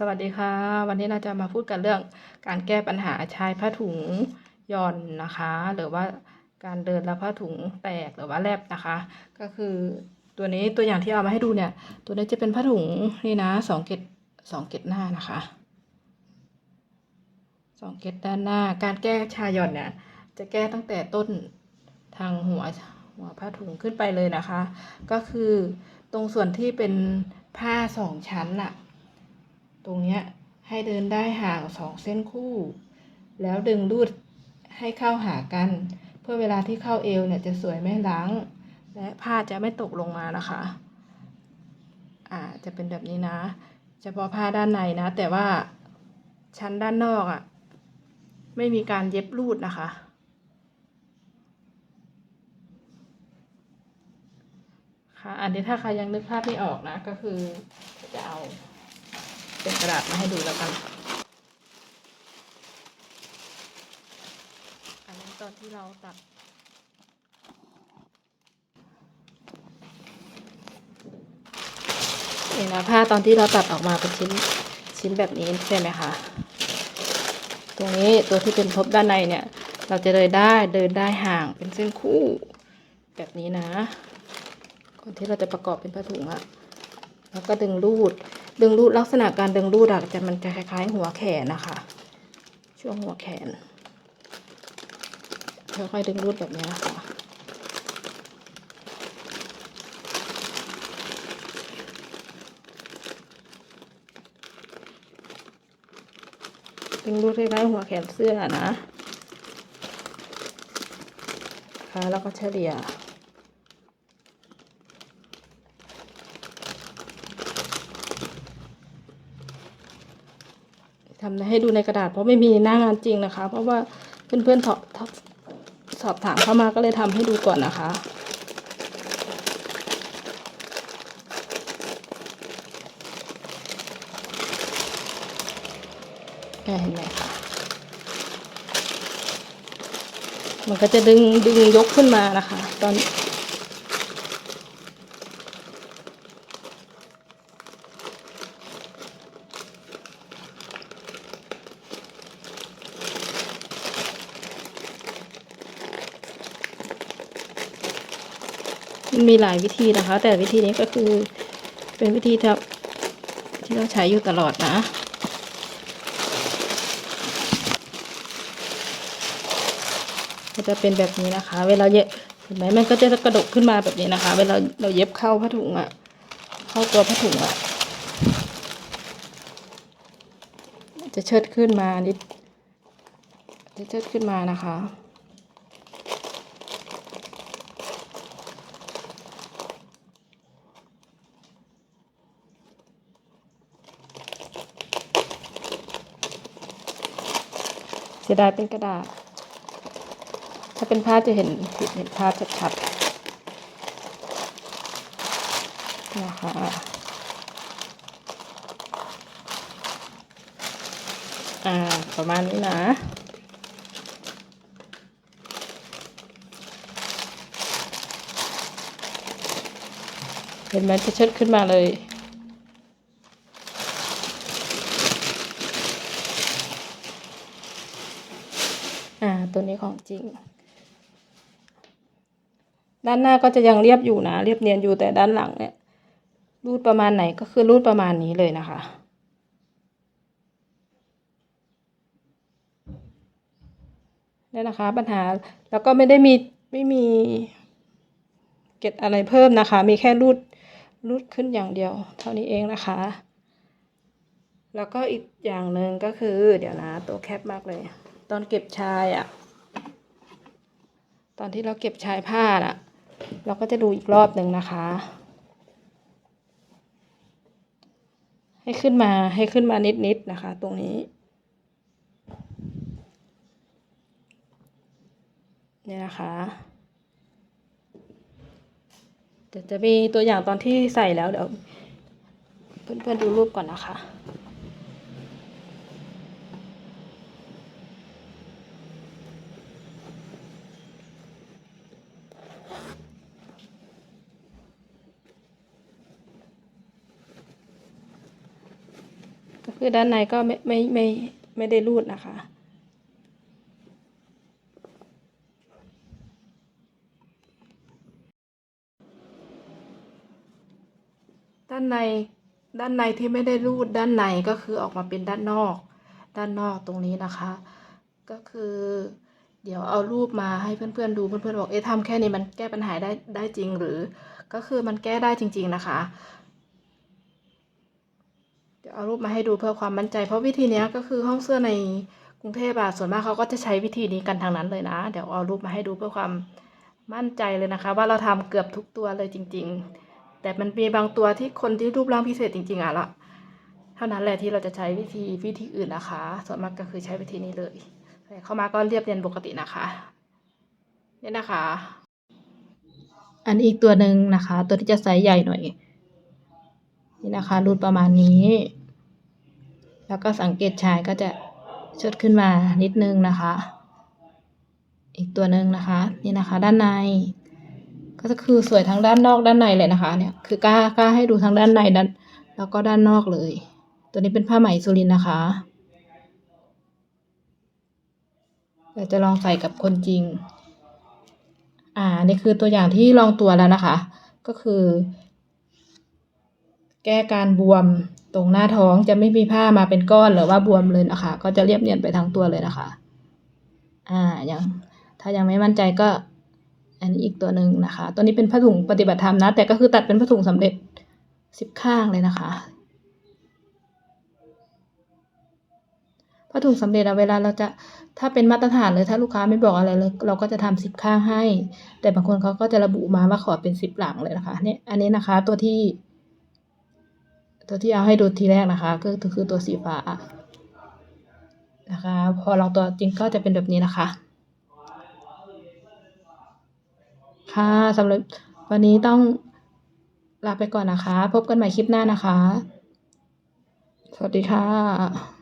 สวัสดีค่ะ วันนี้เราจะมาพูดกันเรื่องการแก้ปัญหาชายผ้าถุงย่อนนะคะ หรือว่าการเดินแล้วผ้าถุงแตกหรือว่าแลบนะคะ ก็คือตัวนี้ตัวอย่างที่เอามาให้ดูเนี่ย ตัวนี้จะเป็นผ้าถุงนี่นะสองเกตสองเกตหน้านะคะสองเกตด้านหน้า การแก้ชายย่อนเนี่ย จะแก้ตั้งแต่ต้นทางหัวหัวผ้าถุงขึ้นไปเลยนะคะ ก็คือตรงส่วนที่เป็นผ้าสองชั้นน่ะ ตรงเนี้ยให้เดินได้ห่างสองเส้นคู่ แล้วดึงรูดให้เข้าหากัน เพื่อเวลาที่เข้าเอวเนี่ยจะสวยไม่ล้าง และผ้าจะไม่ตกลงมานะคะอ่าจะเป็นแบบนี้นะ เฉพาะผ้าด้านในนะ แต่ว่าชั้นด้านนอกอะ่ะไม่มีการเย็บรูดนะคะ ค่ะ อันนี้ถ้าใครยังนึกภาพไม่ออกนะ ก็คือจะเอา เป็นกระดาษมาให้ดูแล้วกันอันนี้ตอนที่เราตัดนี่นะผ้าตอนที่เราตัดออกมาเป็นชิ้นชิ้นแบบนี้ใช่ไหมคะ ตรงนี้ตัวที่เป็นทบด้านในเนี่ย เราจะเดินได้เดินได้ห่างเป็นเส้นคู่แบบนี้นะก่อนที่เราจะประกอบเป็นผ้าถุงอะ แล้วก็ดึงรูด ดึงรูดลักษณะการดึงรูดอะจะมันจะคล้ายๆ หัวแขนนะคะ ช่วงหัวแขนค่อยๆดึงรูดแบบนี้นะคะดึงรูดคล้ายๆหัวแขนเสื้อนะค่ะแล้วก็เฉลี่ย ทำให้ดูในกระดาษ เพราะไม่มีหน้างานจริงนะคะ เพราะว่าเพื่อนๆสอบสอบถามเข้ามาก็เลยทำให้ดูก่อนนะคะเห็นไหมคะมันก็จะดึงดึงยกขึ้นมานะคะ ตอน มันมีหลายวิธีนะคะ แต่วิธีนี้ก็คือเป็นวิธีที่ที่เราใช้อยู่ตลอดนะ ก็จะเป็นแบบนี้นะคะ เวลาเย็บเห็นไหมมันก็จะกระดกขึ้นมาแบบนี้นะคะ เวลาเราเย็บเข้าผ้าถุงอะเข้าตัวผ้าถุงอะ จะเชิดขึ้นมานิดจะเชิดขึ้นมานะคะ สียดายเป็นกระดาษ ถ้าเป็นผ้าจะเห็นเห็นภาพชัดๆนะคะอ่าประมาณนี้นะเห็นไหมจะเชิดขึ้นมาเลย อ่า ตัวนี้ของ จริง ด้านหน้าก็จะยังเรียบอยู่นะ เรียบเนียนอยู่แต่ด้านหลังเนี่ยรูดประมาณไหนก็คือรูดประมาณนี้เลยนะคะนี่นะคะปัญหาแล้วก็ไม่ได้มีไม่มีเก็ดอะไรเพิ่มนะคะ มีแค่รูดรูดขึ้นอย่างเดียว เท่านี้เองนะคะ แล้วก็อีกอย่างหนึ่งก็คือ เดี๋ยวนะ ตัวแคบมากเลย ตอนเก็บชายอะ่ะ ตอนที่เราเก็บชายผ้าอะ เราก็จะดูอีกรอบหนึ่งนะคะ ให้ขึ้นมาให้ขึ้นมานิดๆนะคะ ตรงนี้เนี่ยนะคะเดี๋ยวจะมีตัวอย่างตอนที่ใส่แล้วเดี๋ยวเพื่อนๆดูรูปก่อนนะคะ ก็ คือด้านในก็ไม่ไม่ไม่ไม่ได้รูดนะคะ ด้านในด้านในที่ไม่ได้รูดด้านในก็คือออกมาเป็นด้านนอก ด้านนอกตรงนี้นะคะ ก็คือ เดี๋ยวเอารูปมาให้เพื่อนๆดูเพื่อนๆบอกเอ๊ะทำแค่นี้มันแก้ปัญหาได้ได้จริงหรือ ก็คือมันแก้ได้จริง ๆนะคะ ดี๋ยวเอารูปมาให้ดูเพื่อความมั่นใจ เพราะวิธีนี้ก็คือห้องเสื้อในกรุงเทพอะส่วนมากเขาก็จะใช้วิธีนี้กันทางนั้นเลยนะ เดี๋ยวเอารูปมาให้ดูเพื่อความมั่นใจเลยนะคะ ว่าเราทำเกือบทุกตัวเลยจริง ๆ แต่มันมีบางตัวที่คนที่รูปร่างพิเศษจริง ๆอะละเท่านั้นแหละที่เราจะใช้วิธีวิธีอื่นนะคะ ส่วนมากก็คือใช้วิธีนี้เลยแต่เข้ามาก็เรียบเรียนปกตินะคะเนี่ยนะคะ อันอีกตัวหนึ่งนะคะ ตัวที่จะไซส์ใหญ่หน่อยนี่นะคะรูดประมาณนี้ แล้วก็สังเกตชายก็จะชดขึ้นมานิดนึงนะคะ อีกตัวหนึ่งนะคะ นี่นะคะ ด้านใน ก็คือสวยทั้งด้านนอกด้านในเลยนะคะ เนี่ยคือกล้ากล้าให้ดูทั้งด้านในด้านแล้วก็ด้านนอกเลย ตัวนี้เป็นผ้าไหมสุรินนะคะเดี๋ยวจะลองใส่กับคนจริง อ่า นี่คือตัวอย่างที่ลองตัวแล้วนะคะ ก็คือ แก้การบวมตรงหน้าท้องจะไม่มีผ้ามาเป็นก้อนหรือว่าบวมเลยนะคะ ก็จะเรียบเนียนไปทั้งตัวเลยนะคะ อ่ายังถ้ายังไม่มั่นใจก็ อันนี้อีกตัวหนึ่งนะคะ ตัวนี้เป็นผ้าถุงปฏิบัติธรรมนะ แต่ก็คือตัดเป็นผ้าถุงสำเร็จสิบข้างเลยนะคะผ้าถุงสำเร็จอะเวลาเราจะถ้าเป็นมาตรฐานเลยถ้าลูกค้าไม่บอกอะไรเลยเราก็จะทำสิบข้างให้ แต่บางคนเขาก็จะระบุมาว่าขอเป็นสิบหลังเลยนะคะเนี่ยอันนี้นะคะตัวที่ ตัวที่เอาให้ดูทีแรกนะคะ ก็คือตัวสีฟ้านะคะ พอลองตัวจริงก็จะเป็นแบบนี้นะคะ ค่ะสำหรับวันนี้ต้องลาไปก่อนนะคะ พบกันใหม่คลิปหน้านะคะ สวัสดีค่ะ